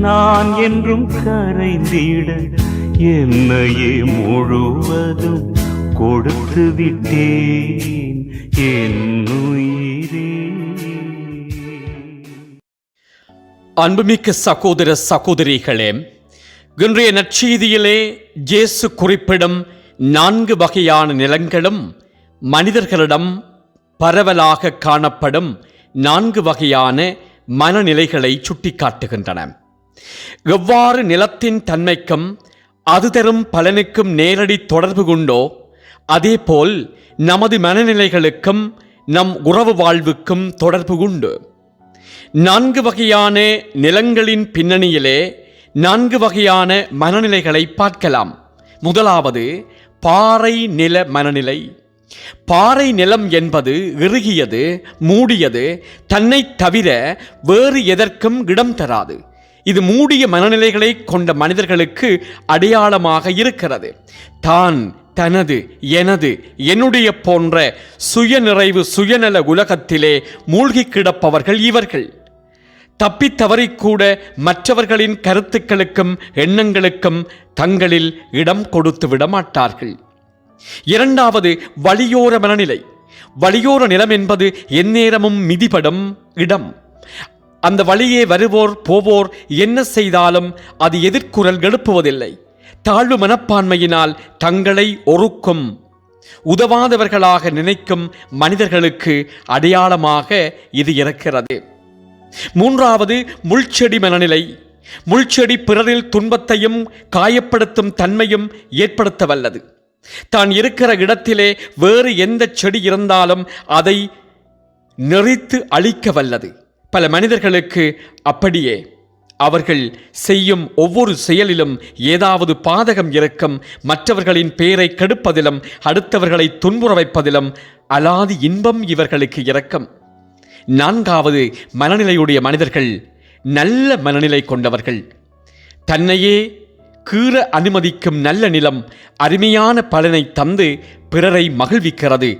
நான் என்றும் கரைந்திட என்னையே முழுவதும் கொடுத்து விட்டேன் அன்புமிக்க சகோதர சகோதரிகளே இன்றைய நற்செய்தியிலே ஜேசு குறிப்பிடும் நான்கு வகையான நிலங்களும் மனிதர்களிடம் பரவலாக காணப்படும் நான்கு வகையான மனநிலைகளை சுட்டிக்காட்டுகின்றன. எவ்வாறு நிலத்தின் தன்மைக்கும் அது தரும் பலனுக்கும் நேரடி தொடர்பு கொண்டோ அதேபோல் நமது மனநிலைகளுக்கும் நம் உறவு வாழ்வுக்கும் தொடர்பு உண்டு. நான்கு வகையான நிலங்களின் பின்னணியிலே நான்கு வகையான மனநிலைகளை பார்க்கலாம். முதலாவது பாறை நில மனநிலை. பாறை நிலம் என்பது இறுகியது மூடியது தன்னை தவிர வேறு எதற்கும் இடம் தராது. இது மூடிய மனநிலைகளை கொண்ட மனிதர்களுக்கு அடையாளமாக இருக்கிறது. தான் தனது எனது என்னுடைய போன்ற சுயநிறைவு சுயநல உலகத்திலே மூழ்கி கிடப்பவர்கள் இவர்கள். தப்பித்தவறிக்கூட மற்றவர்களின் கருத்துக்களுக்கும் எண்ணங்களுக்கும் தங்களில் இடம் கொடுத்து விட மாட்டார்கள். இரண்டாவது வழியோர மனநிலை. வழியோர நிலம் என்பது எந்நேரமும் மிதிபடும் இடம். அந்த வழியே வருவோர் போவோர் என்ன செய்தாலும் அது எதிர்குரல் எழுப்புவதில்லை. தாழ்வு மனப்பான்மையினால் தங்களை ஒருக்கும் உதவாதவர்களாக நினைக்கும் மனிதர்களுக்கு அடையாளமாக இது இருக்கிறது. மூன்றாவது முள்செடி மனநிலை. முள்செடி பிறரில் துன்பத்தையும் காயப்படுத்தும் தன்மையும் ஏற்படுத்த வல்லது தான் இருக்கிற இடத்திலே வேறு எந்த செடி இருந்தாலும் அதை நெறித்து அழிக்க வல்லது பல மனிதர்களுக்கு அப்படியே. அவர்கள் செய்யும் ஒவ்வொரு செயலிலும் ஏதாவது பாதகம் இருக்கும் மற்றவர்களின் பெயரை கெடுப்பதிலும் அடுத்தவர்களை துன்புற வைப்பதிலும் அலாதி இன்பம் இவர்களுக்கு இரக்கம். நான்காவது மனநிலையுடைய மனிதர்கள் நல்ல மனநிலை கொண்டவர்கள். தன்னையே கீற அனுமதிக்கும் நல்ல நிலம் அருமையான பலனை தந்து பிறரை மகிழ்விக்கிறது.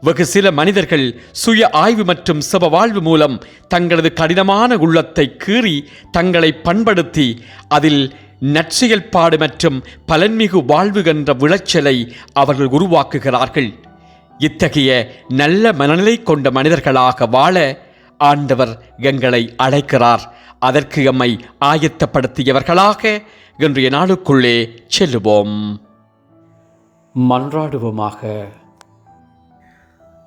வெகு சில மனிதர்கள் சுய ஆய்வு மற்றும் சப வாழ்வு மூலம் தங்களது கடினமான உள்ளத்தை கீறி தங்களை பண்படுத்தி அதில் நற்செயல்பாடு மற்றும் பலன்மிகு வாழ்வு என்ற விளைச்சலை அவர்கள் உருவாக்குகிறார்கள். இத்தகைய நல்ல மனநிலை கொண்ட மனிதர்களாக வாழ ஆண்டவர் எங்களை அழைக்கிறார். அதற்கு எம்மை ஆயத்தப்படுத்தியவர்களாக இன்றைய நாளுக்குள்ளே செல்லுவோம். மன்றாடுவோமாக.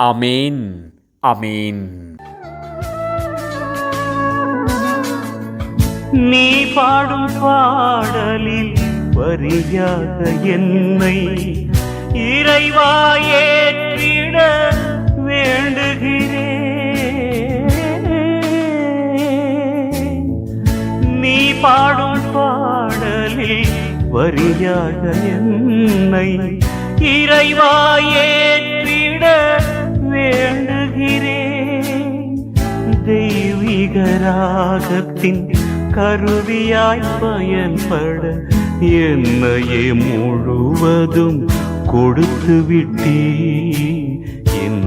அமேன் அமேன் நீ பாடும் பாடலில் வரியாக என்னை இறைவா ஏற்றிட வேண்டுகிறேன் நீ பாடும் பாடலில் வரியாக என்னை இறைவா ஏற்றிட வேண்டுகிறேன் தெய்வீக ராகத்தின் கருவியாய் பயன்பட என்னையே முழுவதும் கொடுத்து விட்டீ என்